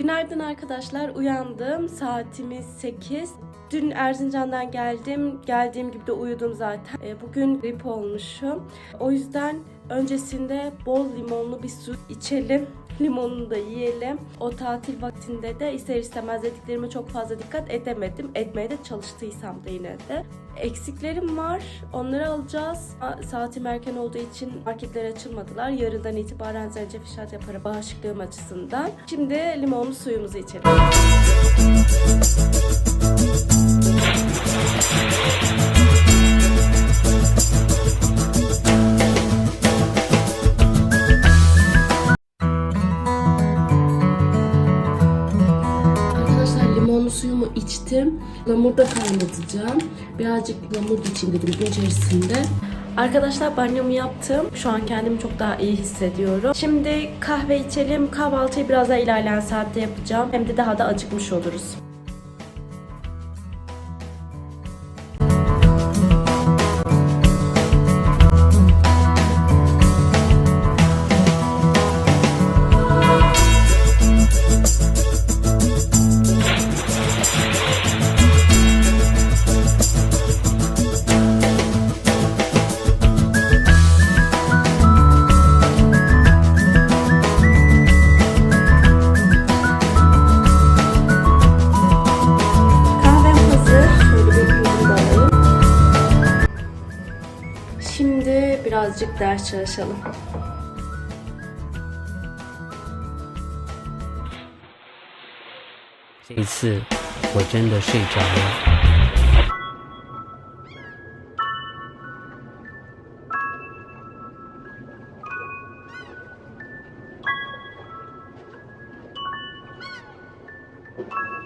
Günaydın arkadaşlar. Uyandım. Saatimiz 8. Dün Erzincan'dan geldim. Geldiğim gibi de uyudum zaten. E, Bugün grip olmuşum. O yüzden öncesinde bol limonlu bir su içelim. Limonunu da yiyelim. O tatil vaktinde de ister istemez dediklerime çok fazla dikkat edemedim. Etmeye de çalıştıysam da yine de. Eksiklerim var. Onları alacağız. Sa- Saatim erken olduğu için marketler açılmadılar. Yarından itibaren zencefil yaparım bağışıklığım açısından. Şimdi limonlu suyumuzu içelim. İçtim. Lamurda kaynatacağım. Birazcık lamur içeyim dedim içerisinde. Arkadaşlar banyomu yaptım. Şu an kendimi çok daha iyi hissediyorum. Şimdi kahve içelim. Kahvaltıyı biraz daha ilerleyen saatte yapacağım. Hem de daha da acıkmış oluruz. Birazcık ders çalışalım. 这一次我真的睡着了。Arkadaşlar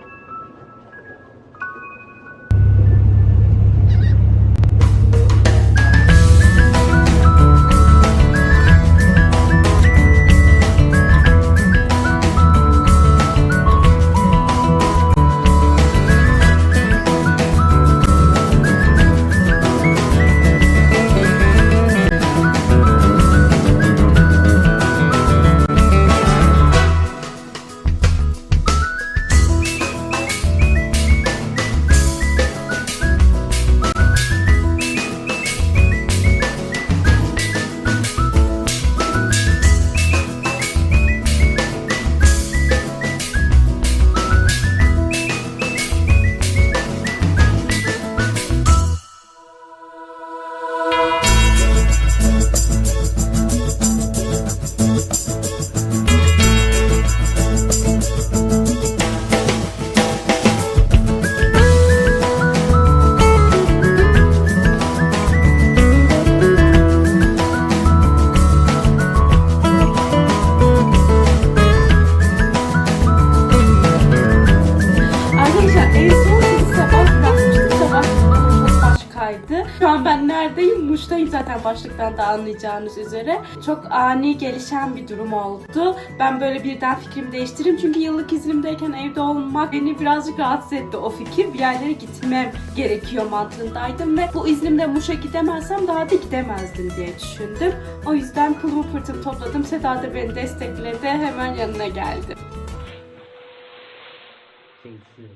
başkaydı. Şu an ben neredeyim? Muş'tayım zaten başlıktan da anlayacağınız üzere. Çok ani gelişen bir durum oldu. Ben böyle birden fikrimi değiştireyim. Çünkü yıllık iznimdeyken evde olmak beni birazcık rahatsız etti o fikir. Bir yerlere gitmem gerekiyor mantığındaydım ve bu iznimde Muş'a gidemezsem daha da gidemezdim diye düşündüm. O yüzden pılımı pırtımı topladım. Seda da beni destekledi. Hemen yanına geldim. 这一次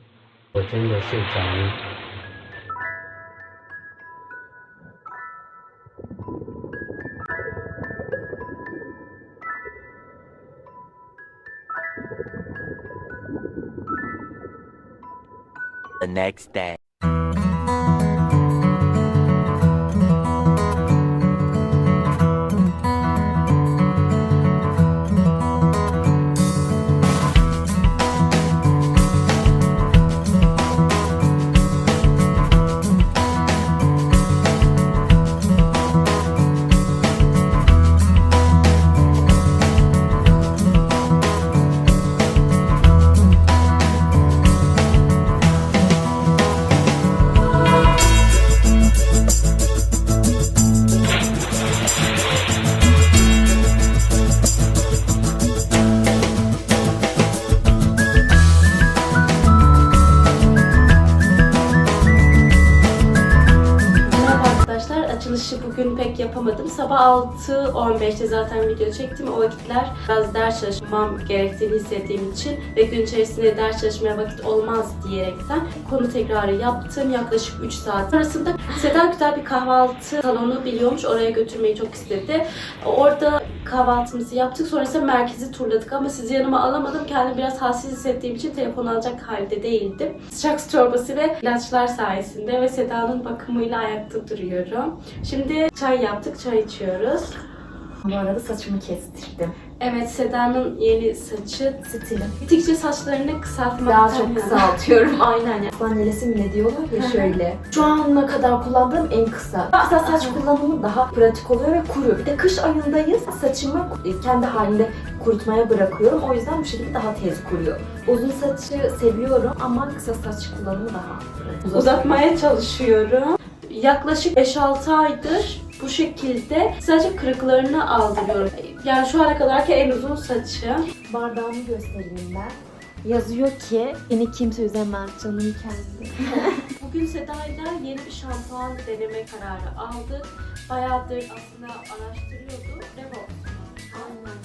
我真的睡着了。 The next day. Yapamadım. Sabah 6.15'te zaten video çektim. O vakitler biraz ders çalışmam gerektiğini hissettiğim için ve gün içerisinde ders çalışmaya vakit olmaz diyerekten konu tekrarı yaptım. Yaklaşık 3 saat arasında Seda güzel bir kahvaltı salonu biliyormuş. Oraya götürmeyi çok istedi. Orada kahvaltımızı yaptık. Sonrasında merkezi turladık ama sizi yanıma alamadım. Kendimi biraz halsiz hissettiğim için telefon alacak halde değildim. Sıcak çorbası ve ilaçlar sayesinde ve Seda'nın bakımıyla ayakta duruyorum. Şimdi çay yaptık, çay içiyoruz. Bu arada saçımı kestirdim. Evet, Seda'nın yeni saçı Stilim. Gittikçe saçlarını kısaltmak Daha çok kısaltıyorum. Aynen ya. Fanelesi mi ne diyorlar ya şöyle. Şu ana kadar kullandığım en kısa. Kısa saç kullanımı daha pratik oluyor ve kuruyor. Bir de kış ayındayız. Saçımı kendi halinde kurutmaya bırakıyorum. O yüzden bu şekilde daha tez kuruyor. Uzun saçı seviyorum ama kısa saç kullanımı daha pratik. uzatmaya çalışıyorum. Yaklaşık 5-6 aydır bu şekilde sadece kırıklarını aldırıyorum. Yani şu ana kadarki en uzun saçı. Bardağımı göstereyim ben. Yazıyor ki beni kimse üzemez canım kendi. Bugün Seda'yla yeni bir şampuan deneme kararı aldık. Bayağıdır aslında araştırıyorduk. Revox.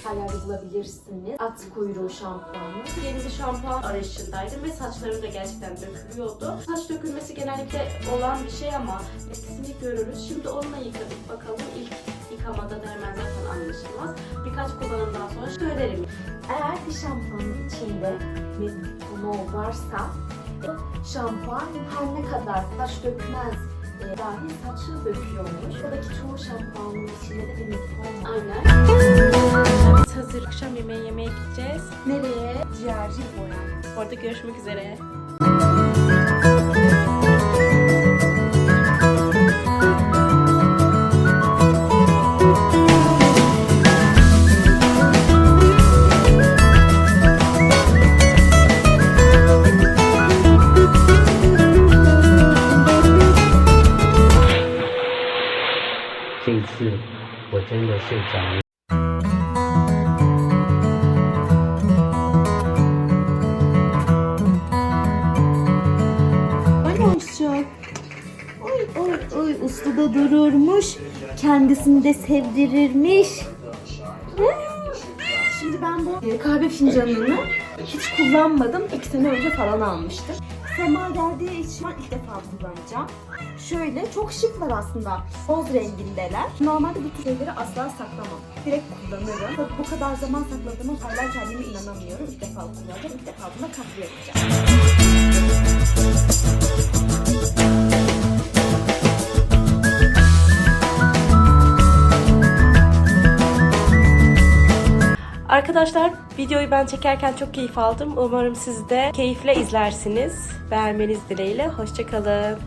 Yerde bulabilirsiniz. At kuyruğu şampuanı. Yeni bir şampuan arayışındaydım ve saçlarım da gerçekten dökülüyordu. Saç dökülmesi genellikle olan bir şey ama etkisini görürüz. Şimdi onunla yıkadık bakalım. İlk yıkamada da hemen zaten anlaşılmaz. Birkaç kullanımdan sonra söylerim. Eğer bir şampuanın içinde mol varsa şampuan her ne kadar saç dökmez e, dahi saçı döküyormuş. Buradaki çoğu şampuanın içinde de bir miktar. Aynen. Biz hazır akşam yemeği yemeye gideceğiz. Nereye? Ciğerci boya. Orada görüşmek üzere. “次我真的睡着了。” Oy oy oy ustada dururmuş. Kendisini de sevdirirmiş. Şimdi ben bu e, kahve fincanını hiç kullanmadım. İki sene önce falan almıştım. Sema geldiği için ilk defa kullanacağım. Şöyle çok şıklar aslında. Boz rengindeler. Normalde bu tür şeyleri asla saklamam. Direkt kullanırım. Tabii bu kadar zaman sakladığıma hala kendime inanamıyorum. İlk defa kullanacağım. İlk defa buna kahve yapacağım. Arkadaşlar videoyu ben çekerken çok keyif aldım. Umarım siz de keyifle izlersiniz. Beğenmeniz dileğiyle. Hoşçakalın.